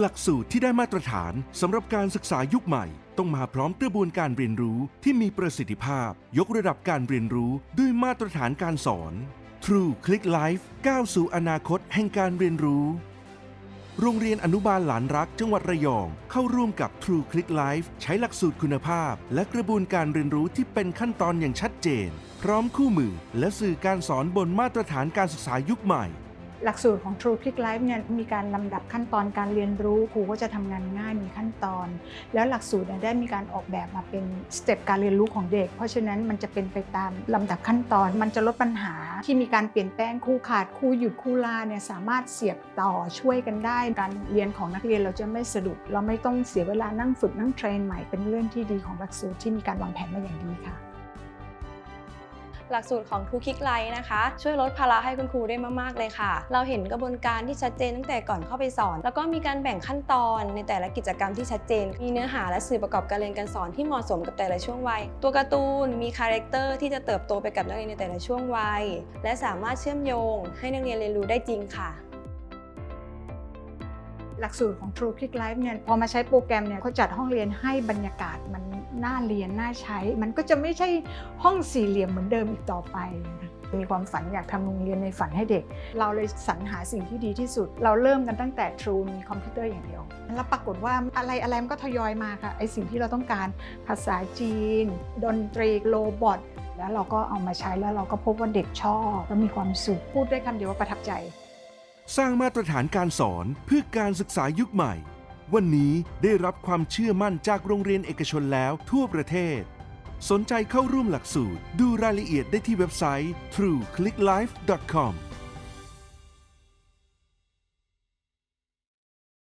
หลักสูตรที่ได้มาตรฐานสำหรับการศึกษายุคใหม่ ต้องมาพร้อมกระบวนการเรียนรู้ที่มีประสิทธิภาพ ยกระดับการเรียนรู้ด้วยมาตรฐานการสอน True Click Life ก้าวสู่อนาคตแห่งการเรียนรู้ โรงเรียนอนุบาลหลานรักจังหวัดระยอง เข้าร่วมกับ True Click Life ใช้หลักสูตรคุณภาพ และกระบวนการเรียนรู้ที่เป็นขั้นตอนอย่างชัดเจน พร้อมคู่มือ และสื่อการสอนบนมาตรฐานการศึกษายุคใหม่ หลักสูตรของ True Click Life เนี่ยมีการลำดับขั้นตอนการเรียนรู้ครูก็จะทำงานง่ายมีขั้นตอน แล้วหลักสูตรเนี่ยได้มีการออกแบบมาเป็นสเต็ปการเรียนรู้ของเด็ก เพราะฉะนั้นมันจะเป็นไปตามลำดับขั้นตอน มันจะลดปัญหาที่มีการเปลี่ยนแปลงครูขาดครูหยุดครูลาเนี่ยสามารถเสียบต่อช่วยกันได้ การเรียนของนักเรียนเราจะไม่สะดุดเราไม่ต้องเสียเวลานั่งฝึกนั่งเทรนใหม่เป็นเรื่องที่ดีของหลักสูตรที่มีการวางแผนมาอย่างดีค่ะ หลักสูตรของครูคิกไลท์นะคะ ช่วยลดภาระให้คุณครูได้มากๆเลยค่ะ เราเห็นกระบวนการที่ชัดเจนตั้งแต่ก่อนเข้าไปสอน แล้วก็มีการแบ่งขั้นตอนในแต่ละกิจกรรมที่ชัดเจน มีเนื้อหาและสื่อประกอบการเรียนการสอนที่เหมาะสมกับแต่ละช่วงวัย ตัวการ์ตูนมีคาแรคเตอร์ที่จะเติบโตไปกับนักเรียนในแต่ละช่วงวัย และสามารถเชื่อมโยง ให้นักเรียนเรียนรู้ได้จริงค่ะ หลักสูตรของ True Click Life เนี่ยพอมาใช้โปรแกรมเนี่ยเขาจัดห้องเรียนให้บรรยากาศมันน่าเรียนน่าใช้ มันก็จะไม่ใช่ห้องสี่เหลี่ยมเหมือนเดิมอีกต่อไป มีความฝันอยากทำโรงเรียนในฝันให้เด็ก เราเลยสรรหาสิ่งที่ดีที่สุด เราเริ่มกันตั้งแต่ True มีคอมพิวเตอร์อย่างเดียว แล้วปรากฏว่าอะไรอะไรมันก็ทยอยมาค่ะไอสิ่งที่เราต้องการภาษาจีน ดนตรีโรบอทแล้วเราก็เอามาใช้แล้วเราก็พบว่าเด็กชอบแล้วมีความสุขพูดได้คำเดียวว่าประทับใจ สร้างมาตรฐานการสอนเพื่อการศึกษายุคใหม่ วันนี้ได้รับความเชื่อมั่นจากโรงเรียนเอกชนแล้วทั่วประเทศ สนใจเข้าร่วมหลักสูตร ดูรายละเอียดได้ที่เว็บไซต์ trueclicklife.com